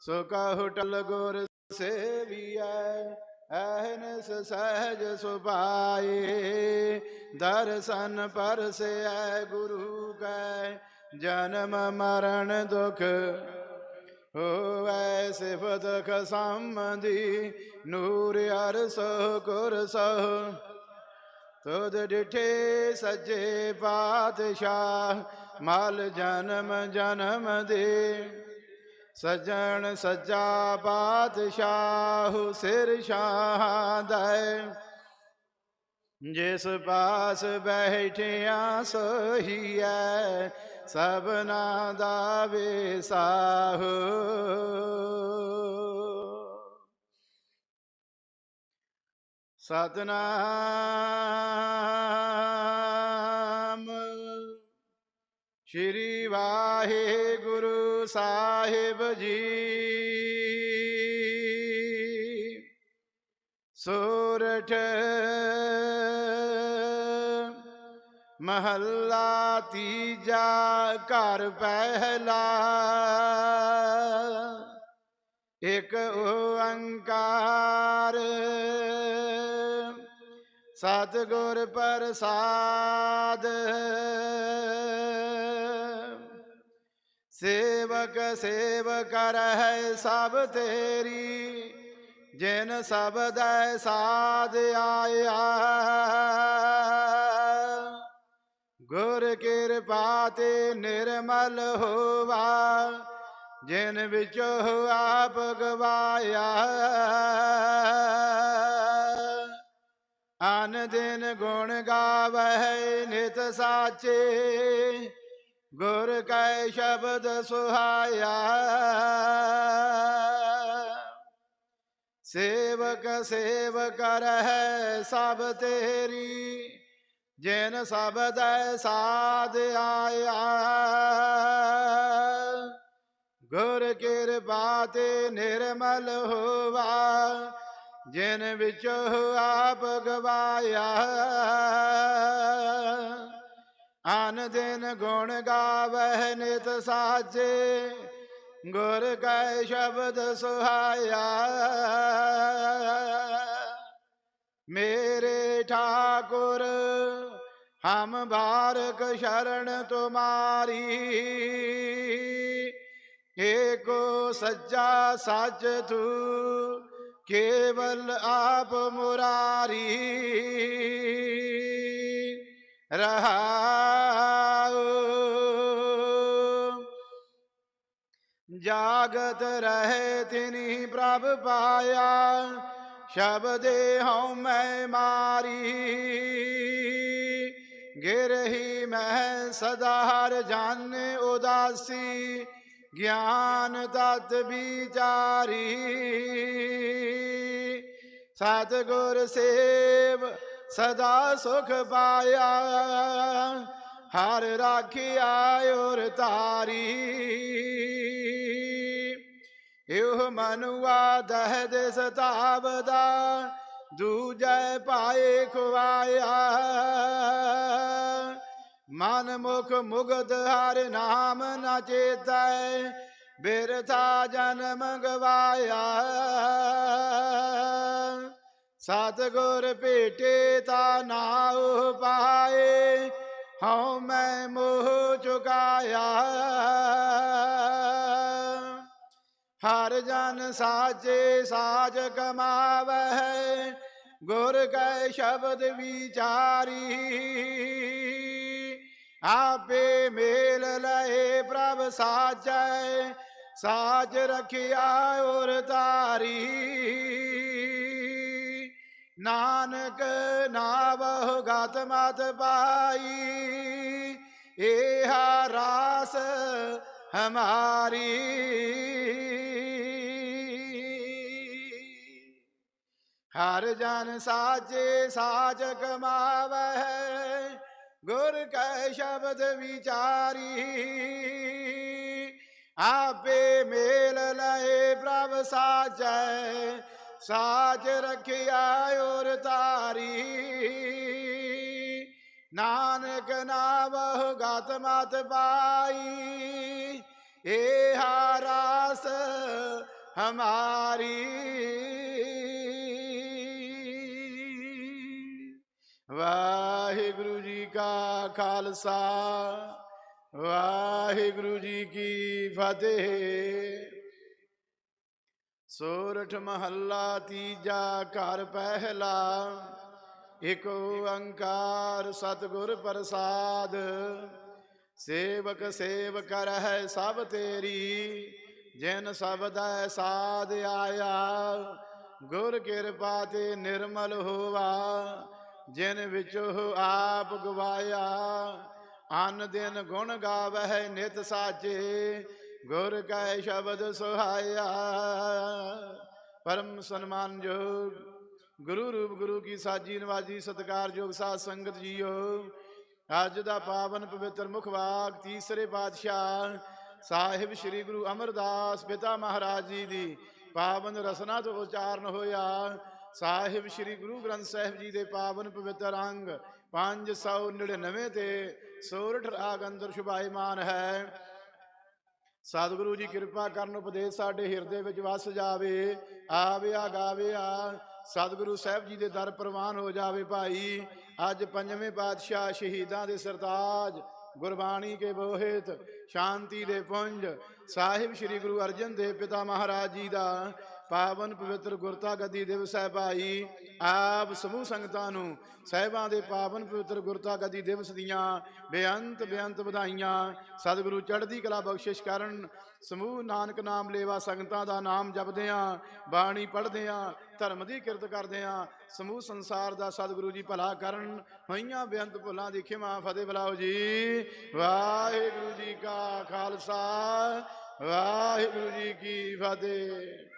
ਸੋ ਕਹੁ ਟਲ ਗੁਰ ਸੇਵੀਐ ਐਨਸ ਸਹਿਜ ਸੁਭਾਏ। ਦਰਸ਼ਨ ਪਰਸੈ ਗੁਰੂ ਕੈ, ਜਨਮ ਮਰਨ ਦੁਖ ਹੋਵੈ ਸਿਫਤ ਖਸਮਦੀ, ਨੂਰ ਅਰਸ ਗੁਰ ਸਹ। ਤੁਧ ਡਿਠੇ ਸੱਜੇ ਪਾਤਸ਼ਾਹ, ਮਲ ਜਨਮ ਜਨਮ ਦੇ। ਸਜਣ ਸੱਜਾ ਪਾਤਸ਼ਾਹ ਸਿਰ ਸ਼ਾਹਦੈ ਜਿਸ ਪਾਸ ਬੈਠਿਆ ਸੋਹੀਐ ਸਭਨਾ ਦਾ ਵੇਸਾਹ। ਸਤਨਾਮ ਸ਼੍ਰੀ ਵਾਹਿਗੁਰੂ ਸਾਹਿਬ ਜੀ। ਸੋਰਠ ਮਹੱਲਾ ਤੀਜਾ ਘਰ ਪਹਿਲਾ। ਇਕ ਓੰਕਾਰ ਸਤਿਗੁਰ ਪ੍ਰਸਾਦ। ਸੇਵਕ ਸੇਵਕ ਰਹਿ ਸਭ ਤੇਰੀ, ਜਿਨ ਸਬਦੈ ਸਾਧ ਆਇਆ। ਗੁਰ ਕਿਰਪਾ ਤੇ ਨਿਰਮਲ ਹੋਵਾ, ਜਿਨ ਵਿੱਚ ਆਪ ਅਨ ਦਿਨ ਗੁਣ ਗਾਵਹਿ ਨਿਤ ਸਾਚੇ, ਗੁਰ ਕੈ ਸ਼ਬਦ ਸੁਹਾਇਆ। ਸੇਵਕ ਸੇਵਕ ਰਹਿ ਸਭ ਤੇਰੀ, ਜਿਨ ਸ਼ਬਦ ਸਾਧ ਆਇਆ। ਗੁਰ ਕਿਰਪਾ ਤੇ ਨਿਰਮਲ ਹੋਵਾ ਜਿਨ ਵਿੱਚ ਆਪ ਗਵਾਇਆ ਅਨ ਦਿਨ ਗੁਣ ਗਾਵਹਿ ਨਿਤ ਸਾਜੇ, ਗੁਰ ਕੈ ਸ਼ਬਦ ਸੁਹਾਇਆ। ਮੇਰੇ ਠਾਕੁਰ, ਹਮ ਬਾਰਕ ਸ਼ਰਨ ਤੁਮਾਰੀ, ਏਕੋ ਸੱਜਾ ਸੱਚ ਤੂੰ ਕੇਵਲ ਆਪ ਮੁਰਾਰੀ ਰਹਾਉ। ਜਾਗਤ ਰਹੇ ਤਿਨੀ ਪ੍ਰਭ ਪਾਇਆ, ਸ਼ਬਦੇ ਹਉ ਮੈਂ ਮਾਰੀ। ਗਿਰਹੀ ਮੈਂ ਸਦਾ ਹਰ ਜਾਣੇ ਉਦਾਸੀ ਗਿਆਨ ਤਤ ਵਿਚਾਰੀ। ਸਤਿਗੁਰ ਸੇਵ ਸਦਾ ਸੁਖ ਪਾਇਆ। ਹਰ ਰਾਖਿਆ ਔਰ ਤਾਰੀ ਇਹ ਮਨੁਆ ਦਹ ਦੇ ਸਤਾਵਦਾ, ਦੂਜੈ ਪਾਏ ਖਵਾਇਆ। ਮਨ ਮੁਖ ਮੁਗਦ ਹਰ ਨਾਮ ਨ ਚੇਤੈ, ਬਿਰਥਾ ਜਨਮ ਗਵਾਇਆ ਸਤਗੁਰ ਭੇਟੇ ਤਾ ਨਾਉ ਪਾਏ, ਹਉ ਮੈਂ ਮੋਹ ਚੁਕਾਇਆ। ਹਰ ਜਨ ਸਾਜੇ ਸਾਜ ਕਮਾਵੈ ਗੁਰ ਕੈ ਸ਼ਬਦ ਵਿਚਾਰੀ। ਆਪੇ ਮੇਲ ਲਏ ਪ੍ਰਭ ਸਾਚੈ ਸਾਜ ਰਖਿਆ ਔਰ ਤਾਰੀ ਨਾਨਕ ਨਾਵਹੁ ਗਤ ਮਤ ਪਾਈ, ਏਹਾ ਰਾਸ ਹਮਾਰੀ। ਹਰ ਜਨ ਸਾਜੇ ਸਾਜ ਕਮਾਵੈ ਗੁਰ ਕੈ ਸ਼ਬਦ ਵਿਚਾਰੀ, ਆਪੇ ਮੇਲ ਲਏ ਪ੍ਰਭ ਸਾਚੈ ਸਾਚ ਰਖਿਆ ਔਰ ਤਾਰੀ ਨਾਨਕ ਨਾਵਹੁ ਗਤ ਮਤ ਪਾਈ ਏ ਰਾਸ ਹਮਾਰੀ। ਵਾਹਿਗੁਰੂ ਜੀ ਕਾ ਖਾਲਸਾ, ਵਾਹਿਗੁਰੂ ਜੀ ਕੀ ਫਤਿਹ। ਸੋਰਠ ਮਹੱਲਾ ਤੀਜਾ ਘਰ ਪਹਿਲਾ, ਇਕ ਓੰਕਾਰ ਸਤਿਗੁਰ ਪ੍ਰਸਾਦ। ਸੇਵਕ ਸੇਵ ਕਰਹਿ ਸਭ ਤੇਰੀ, ਜਿਨ ਸਬਦੈ ਸਾਧ ਆਇਆ, ਗੁਰ ਕਿਰਪਾ ਤੇ ਨਿਰਮਲ ਹੋਵਾ ਜਿਨ ਵਿਚੋ ਆਪ ਗਵਾਇਆ, ਅਨ ਦਿਨ ਗੁਣ ਗਾਵਹਿ ਨਿਤ ਸਾਚੇ ਗੁਰ ਕੈ ਸ਼ਬਦ ਸੁਹਾਇਆ। ਪਰਮ ਸਨਮਾਨਯੋਗ ਗੁਰੂ ਰੂਪ ਗੁਰੂ ਕੀ ਸਾਜੀ ਨਵਾਜੀ ਸਤਿਕਾਰਯੋਗ ਸਾਧ ਸੰਗਤ ਜੀਓ। ਅੱਜ ਦਾ ਪਾਵਨ ਪਵਿੱਤਰ ਮੁਖ ਵਾਕ ਤੀਸਰੇ ਪਾਤਸ਼ਾਹ ਸਾਹਿਬ ਸ੍ਰੀ ਗੁਰੂ ਅਮਰਦਾਸ ਪਿਤਾ ਮਹਾਰਾਜ ਜੀ ਦੀ ਪਾਵਨ ਰਸਨਾ ਤੋਂ ਉਚਾਰਨ ਹੋਇਆ। ਸਾਹਿਬ ਸ੍ਰੀ ਗੁਰੂ ਗ੍ਰੰਥ ਸਾਹਿਬ ਜੀ ਦੇ ਪਾਵਨ ਪਵਿੱਤਰ ਅੰਗ 599 ਤੇ ਸੋਰਠ ਰਾਗ ਅੰਦਰ ਸ਼ੁਭਾਇਮਾਨ ਹੈ। ਸਤਿਗੁਰੂ ਜੀ ਕਿਰਪਾ ਕਰਨ ਉਪਦੇਸ਼ ਸਾਡੇ ਹਿਰਦੇ ਵਿੱਚ ਵਸ ਜਾਵੇ, ਆਵੇ ਆ ਗਾਵੇ ਆ। ਸਤਿਗੁਰੂ ਸਾਹਿਬ ਜੀ ਦੇ ਦਰ ਪ੍ਰਵਾਨ ਹੋ ਜਾਵੇ ਭਾਈ। ਅੱਜ ਪੰਜਵੇਂ ਪਾਤਸ਼ਾਹ ਸ਼ਹੀਦਾਂ ਦੇ ਸਰਤਾਜ, ਗੁਰਬਾਣੀ ਕੇ ਬੋਹਿਤ, ਸ਼ਾਂਤੀ ਦੇ ਪੁੰਜ। ਸਾਹਿਬ ਸ੍ਰੀ ਗੁਰੂ ਅਰਜਨ ਦੇਵ ਪਿਤਾ ਮਹਾਰਾਜ ਜੀ ਦਾ ਪਾਵਨ ਪਵਿੱਤਰ ਗੁਰਤਾ ਗੱਦੀ ਦਿਵਸ ਹੈ ਭਾਈ ਆਪ ਸਮੂਹ ਸੰਗਤਾਂ ਨੂੰ ਸਾਹਿਬਾਂ ਦੇ ਪਾਵਨ ਪਵਿੱਤਰ ਗੁਰਤਾ ਗੱਦੀ ਦਿਵਸ ਦੀਆਂ ਬੇਅੰਤ ਬੇਅੰਤ ਵਧਾਈਆਂ। ਸਤਿਗੁਰੂ ਚੜ੍ਹਦੀ ਕਲਾ ਬਖਸ਼ਿਸ਼ ਕਰਨ। ਸਮੂਹ ਨਾਨਕ ਨਾਮ ਲੇਵਾ ਸੰਗਤਾਂ ਦਾ ਨਾਮ ਜਪਦੇ ਆਂ। ਬਾਣੀ ਪੜ੍ਹਦੇ ਆਂ, ਧਰਮ ਦੀ ਕਿਰਤ ਕਰਦੇ ਆਂ। ਸਮੂਹ ਸੰਸਾਰ ਦਾ ਸਤਿਗੁਰੂ ਜੀ ਭਲਾ ਕਰਨ। ਹੋਈਆਂ ਬੇਅੰਤ ਭੁੱਲਾਂ ਦੀ ਖਿਮਾ ਫਤਿਹ ਬਲਾਓ ਜੀ। ਵਾਹਿਗੁਰੂ ਜੀ ਕਾ ਖਾਲਸਾ, ਵਾਹਿਗੁਰੂ ਜੀ ਕੀ ਫਤਿਹ।